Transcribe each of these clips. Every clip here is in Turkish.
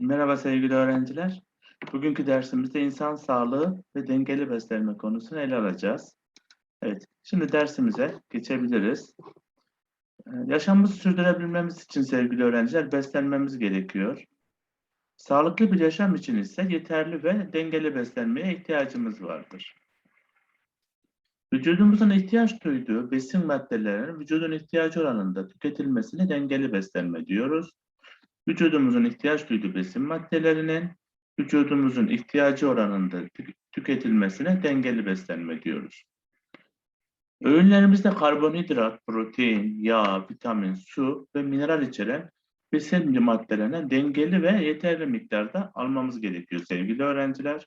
Merhaba sevgili öğrenciler. Bugünkü dersimizde insan sağlığı ve dengeli beslenme konusunu ele alacağız. Evet, şimdi dersimize geçebiliriz. Ee, Yaşamımızı sürdürebilmemiz için sevgili öğrenciler beslenmemiz gerekiyor. Sağlıklı bir yaşam için ise yeterli ve dengeli beslenmeye ihtiyacımız vardır. Vücudumuzun ihtiyaç duyduğu besin maddelerinin vücudun ihtiyacı oranında tüketilmesine dengeli beslenme diyoruz vücudumuzun ihtiyaç duyduğu besin maddelerinin vücudumuzun ihtiyacı oranında tü- tüketilmesine dengeli beslenme diyoruz. Öğünlerimizde karbonhidrat, protein, yağ, vitamin, su ve mineral içeren besin maddelerine dengeli ve yeterli miktarda almamız gerekiyor sevgili öğrenciler.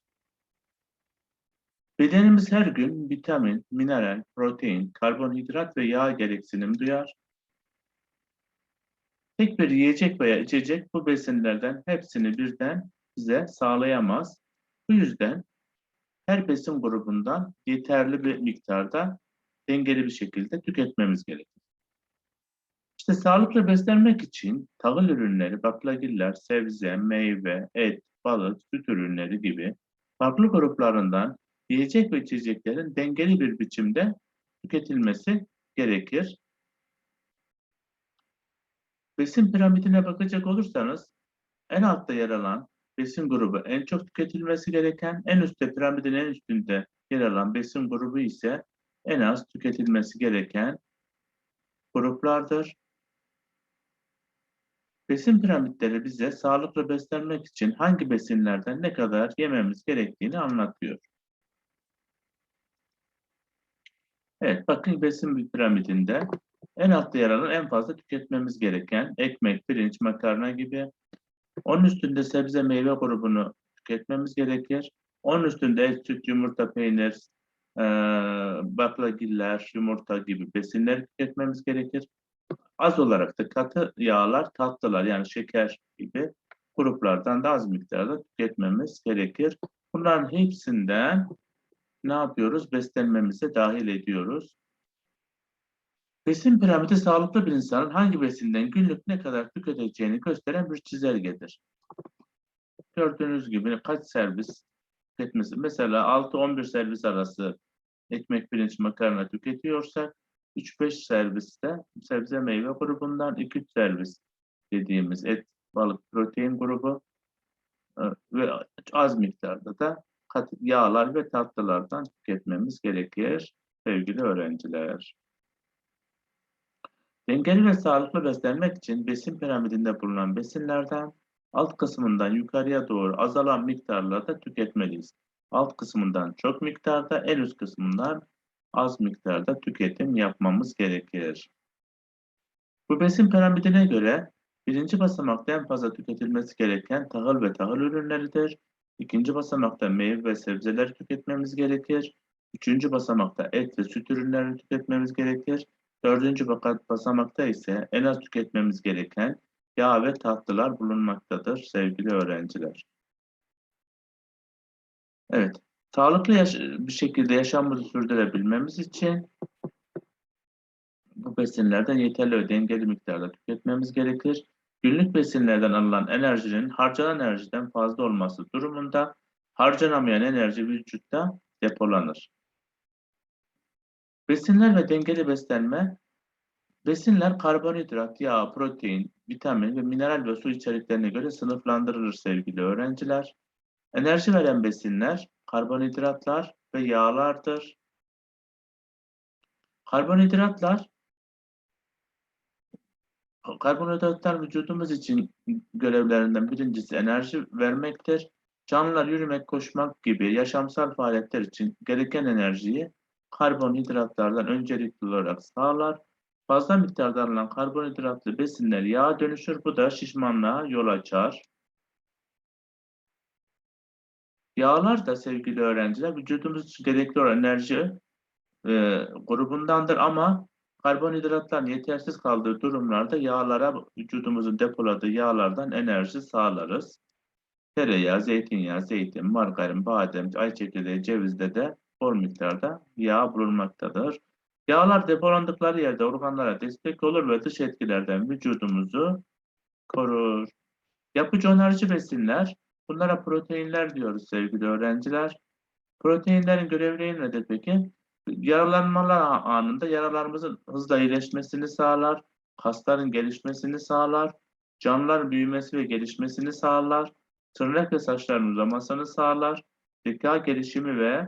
Bedenimiz her gün vitamin, mineral, protein, karbonhidrat ve yağ gereksinim duyar. Tek bir yiyecek veya içecek bu besinlerden hepsini birden bize sağlayamaz. Bu yüzden her besin grubundan yeterli bir miktarda dengeli bir şekilde tüketmemiz gerekir. İşte sağlıklı beslenmek için tahıl ürünleri, baklagiller, sebze, meyve, et, balık, süt ürünleri gibi farklı gruplarından yiyecek ve içeceklerin dengeli bir biçimde tüketilmesi gerekir. Besin piramidine bakacak olursanız en altta yer alan besin grubu en çok tüketilmesi gereken, en üstte piramidin en üstünde yer alan besin grubu ise en az tüketilmesi gereken gruplardır. Besin piramitleri bize sağlıklı beslenmek için hangi besinlerden ne kadar yememiz gerektiğini anlatıyor. Evet, bakın besin piramidinde en altta yer alan en fazla tüketmemiz gereken ekmek, pirinç, makarna gibi. Onun üstünde sebze, meyve grubunu tüketmemiz gerekir. Onun üstünde et, süt, yumurta, peynir, eee baklagiller, yumurta gibi besinleri tüketmemiz gerekir. Az olarak da katı yağlar, tatlılar yani şeker gibi gruplardan da az miktarda tüketmemiz gerekir. Bunların hepsinden ne yapıyoruz? Beslenmemize dahil ediyoruz. Besin piramidi sağlıklı bir insanın hangi besinden günlük ne kadar tüketeceğini gösteren bir çizelgedir. Gördüğünüz gibi kaç servis tüketmesi, mesela 6-11 servis arası ekmek, pirinç, makarna tüketiyorsak 3-5 serviste sebze meyve grubundan 2-3 servis dediğimiz et, balık, protein grubu e, ve az miktarda da yağlar ve tatlılardan tüketmemiz gerekir sevgili öğrenciler. Dengeli ve sağlıklı beslenmek için besin piramidinde bulunan besinlerden alt kısmından yukarıya doğru azalan miktarlarda tüketmeliyiz. Alt kısmından çok miktarda, en üst kısmından az miktarda tüketim yapmamız gerekir. Bu besin piramidine göre birinci basamakta en fazla tüketilmesi gereken tahıl ve tahıl ürünleridir. İkinci basamakta meyve ve sebzeler tüketmemiz gerekir. Üçüncü basamakta et ve süt ürünlerini tüketmemiz gerekir. Dördüncü basamakta ise en az tüketmemiz gereken yağ ve tatlılar bulunmaktadır sevgili öğrenciler. Evet, sağlıklı bir şekilde yaşamımızı sürdürebilmemiz için bu besinlerden yeterli ve dengeli miktarda tüketmemiz gerekir. Günlük besinlerden alınan enerjinin harcanan enerjiden fazla olması durumunda harcanamayan enerji vücutta depolanır. Besinler ve dengeli beslenme Besinler karbonhidrat, yağ, protein, vitamin ve mineral ve su içeriklerine göre sınıflandırılır sevgili öğrenciler. Enerji veren besinler karbonhidratlar ve yağlardır. Karbonhidratlar Karbonhidratlar vücudumuz için görevlerinden birincisi enerji vermektir. Canlılar yürümek, koşmak gibi yaşamsal faaliyetler için gereken enerjiyi karbonhidratlardan öncelikli olarak sağlar. Fazla miktarda alınan karbonhidratlı besinler yağa dönüşür. Bu da şişmanlığa yol açar. Yağlar da sevgili öğrenciler vücudumuz için gerekli olan enerji e, grubundandır ama karbonhidratların yetersiz kaldığı durumlarda yağlara vücudumuzun depoladığı yağlardan enerji sağlarız. Tereyağı, zeytinyağı, zeytin, margarin, badem, ay çekirdeği, cevizde de bol miktarda yağ bulunmaktadır. Yağlar depolandıkları yerde organlara destek olur ve dış etkilerden vücudumuzu korur. Yapıcı onarıcı besinler, bunlara proteinler diyoruz sevgili öğrenciler. Proteinlerin görevleri nedir peki? Yaralanmalar anında yaralarımızın hızla iyileşmesini sağlar, kasların gelişmesini sağlar, canlıların büyümesi ve gelişmesini sağlar, tırnak ve saçların uzamasını sağlar, zeka gelişimi ve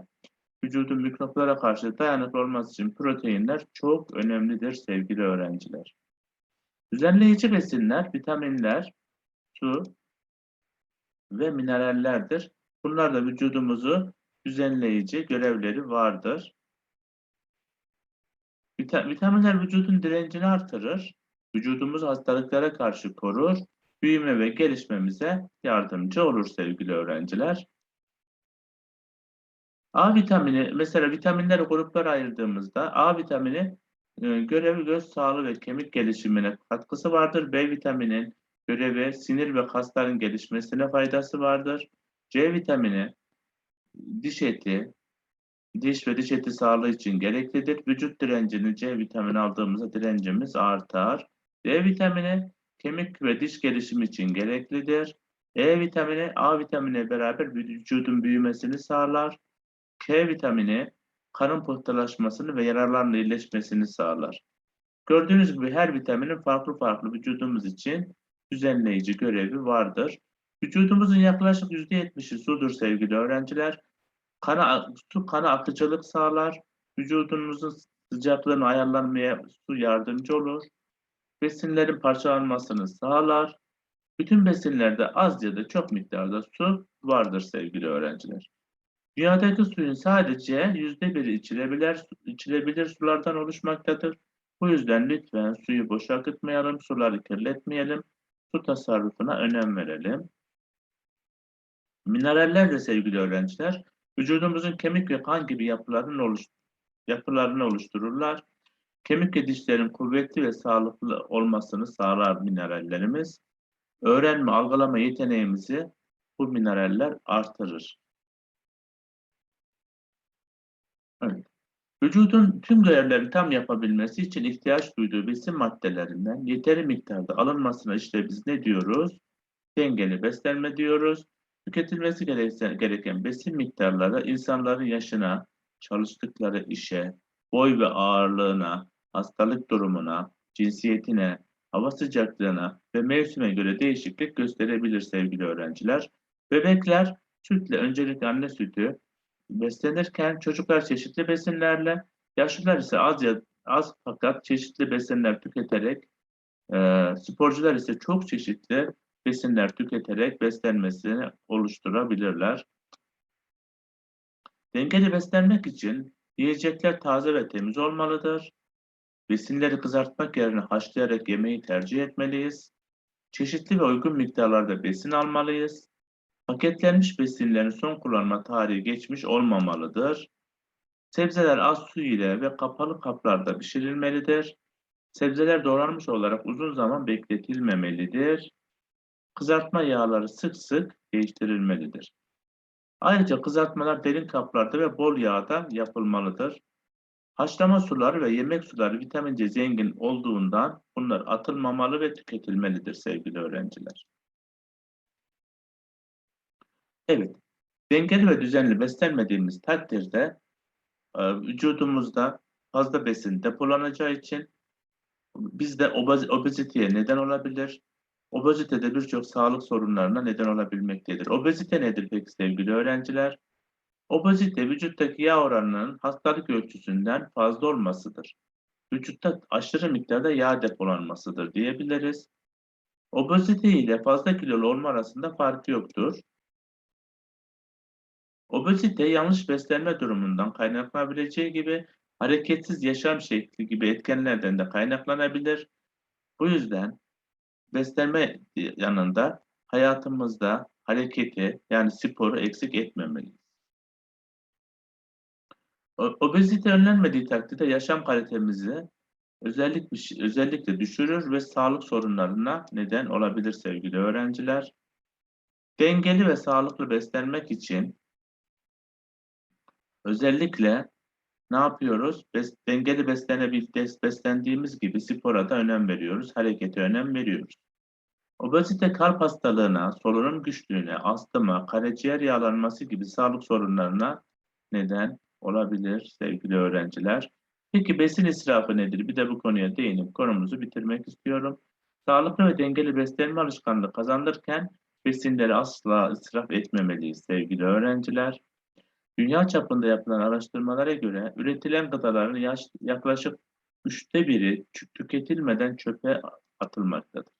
vücudun mikroplara karşı dayanıklı olması için proteinler çok önemlidir sevgili öğrenciler. Düzenleyici besinler, vitaminler, su ve minerallerdir. Bunlar da vücudumuzu düzenleyici görevleri vardır. Vita- vitaminler vücudun direncini artırır. Vücudumuzu hastalıklara karşı korur. Büyüme ve gelişmemize yardımcı olur sevgili öğrenciler. A vitamini, mesela vitaminleri gruplara ayırdığımızda A vitamini e, görevi göz sağlığı ve kemik gelişimine katkısı vardır. B vitaminin görevi sinir ve kasların gelişmesine faydası vardır. C vitamini diş eti, diş ve diş eti sağlığı için gereklidir. Vücut direncini C vitamini aldığımızda direncimiz artar. D vitamini kemik ve diş gelişimi için gereklidir. E vitamini A vitamini beraber vücudun büyümesini sağlar. K vitamini kanın pıhtılaşmasını ve yaraların iyileşmesini sağlar. Gördüğünüz gibi her vitaminin farklı farklı vücudumuz için düzenleyici görevi vardır. Vücudumuzun yaklaşık %70'i sudur sevgili öğrenciler. Kana, su kana akıcılık sağlar. Vücudumuzun sıcaklığını ayarlanmaya su yardımcı olur. Besinlerin parçalanmasını sağlar. Bütün besinlerde az ya da çok miktarda su vardır sevgili öğrenciler. Dünyadaki suyun sadece yüzde biri içilebilir, içilebilir sulardan oluşmaktadır. Bu yüzden lütfen suyu boşa akıtmayalım, suları kirletmeyelim, su tasarrufuna önem verelim. Mineraller de sevgili öğrenciler, vücudumuzun kemik ve kan gibi yapılarını, oluş yapılarını oluştururlar. Kemik ve dişlerin kuvvetli ve sağlıklı olmasını sağlar minerallerimiz. Öğrenme, algılama yeteneğimizi bu mineraller artırır. Evet. Vücudun tüm görevlerini tam yapabilmesi için ihtiyaç duyduğu besin maddelerinden yeteri miktarda alınmasına işte biz ne diyoruz? Dengeli beslenme diyoruz. Tüketilmesi gereken besin miktarları insanların yaşına, çalıştıkları işe, boy ve ağırlığına, hastalık durumuna, cinsiyetine, hava sıcaklığına ve mevsime göre değişiklik gösterebilir sevgili öğrenciler. Bebekler sütle öncelikle anne sütü, beslenirken çocuklar çeşitli besinlerle, yaşlılar ise az ya az fakat çeşitli besinler tüketerek, e, sporcular ise çok çeşitli besinler tüketerek beslenmesini oluşturabilirler. Dengeli beslenmek için yiyecekler taze ve temiz olmalıdır. Besinleri kızartmak yerine haşlayarak yemeği tercih etmeliyiz. Çeşitli ve uygun miktarlarda besin almalıyız. Paketlenmiş besinlerin son kullanma tarihi geçmiş olmamalıdır. Sebzeler az su ile ve kapalı kaplarda pişirilmelidir. Sebzeler doğranmış olarak uzun zaman bekletilmemelidir. Kızartma yağları sık sık değiştirilmelidir. Ayrıca kızartmalar derin kaplarda ve bol yağda yapılmalıdır. Haşlama suları ve yemek suları vitamin C zengin olduğundan bunlar atılmamalı ve tüketilmelidir sevgili öğrenciler. Evet, dengeli ve düzenli beslenmediğimiz takdirde e, vücudumuzda fazla besin depolanacağı için bizde obez, obeziteye neden olabilir. Obezite de birçok sağlık sorunlarına neden olabilmektedir. Obezite nedir peki sevgili öğrenciler? Obezite vücuttaki yağ oranının hastalık ölçüsünden fazla olmasıdır. Vücutta aşırı miktarda yağ depolanmasıdır diyebiliriz. Obezite ile fazla kilolu olma arasında fark yoktur. Obezite yanlış beslenme durumundan kaynaklanabileceği gibi hareketsiz yaşam şekli gibi etkenlerden de kaynaklanabilir. Bu yüzden beslenme yanında hayatımızda hareketi yani sporu eksik etmemeliyiz. Obezite önlenmediği takdirde yaşam kalitemizi özellikle, özellikle düşürür ve sağlık sorunlarına neden olabilir sevgili öğrenciler. Dengeli ve sağlıklı beslenmek için özellikle ne yapıyoruz? Bes, dengeli beslenebil, beslendiğimiz gibi spora da önem veriyoruz, harekete önem veriyoruz. Obezite kalp hastalığına, solunum güçlüğüne, astıma, karaciğer yağlanması gibi sağlık sorunlarına neden olabilir sevgili öğrenciler. Peki besin israfı nedir? Bir de bu konuya değinip konumuzu bitirmek istiyorum. Sağlıklı ve dengeli beslenme alışkanlığı kazanırken besinleri asla israf etmemeliyiz sevgili öğrenciler. Dünya çapında yapılan araştırmalara göre üretilen gıdaların yaklaşık üçte biri tü- tüketilmeden çöpe atılmaktadır.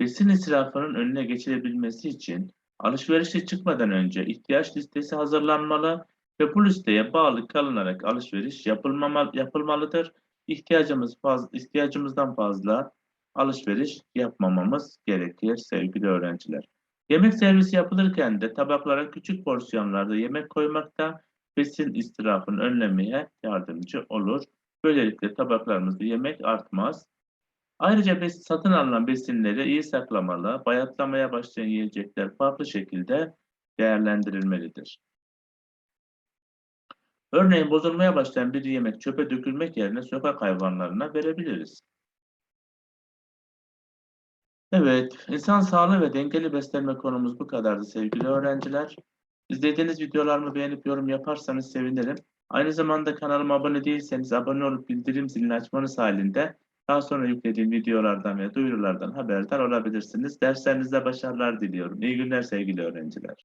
Besin israfının önüne geçilebilmesi için alışverişe çıkmadan önce ihtiyaç listesi hazırlanmalı ve bu listeye bağlı kalınarak alışveriş yapılmama, yapılmalıdır. İhtiyacımız faz, ihtiyacımızdan fazla alışveriş yapmamamız gerekir sevgili öğrenciler. Yemek servisi yapılırken de tabaklara küçük porsiyonlarda yemek koymak da besin israfını önlemeye yardımcı olur. Böylelikle tabaklarımızda yemek artmaz. Ayrıca satın alınan besinleri iyi saklamalı, bayatlamaya başlayan yiyecekler farklı şekilde değerlendirilmelidir. Örneğin bozulmaya başlayan bir yemek çöpe dökülmek yerine sokak hayvanlarına verebiliriz. Evet, insan sağlığı ve dengeli beslenme konumuz bu kadardı sevgili öğrenciler. İzlediğiniz videolarımı beğenip yorum yaparsanız sevinirim. Aynı zamanda kanalıma abone değilseniz abone olup bildirim zilini açmanız halinde daha sonra yüklediğim videolardan ve duyurulardan haberdar olabilirsiniz. Derslerinizde başarılar diliyorum. İyi günler sevgili öğrenciler.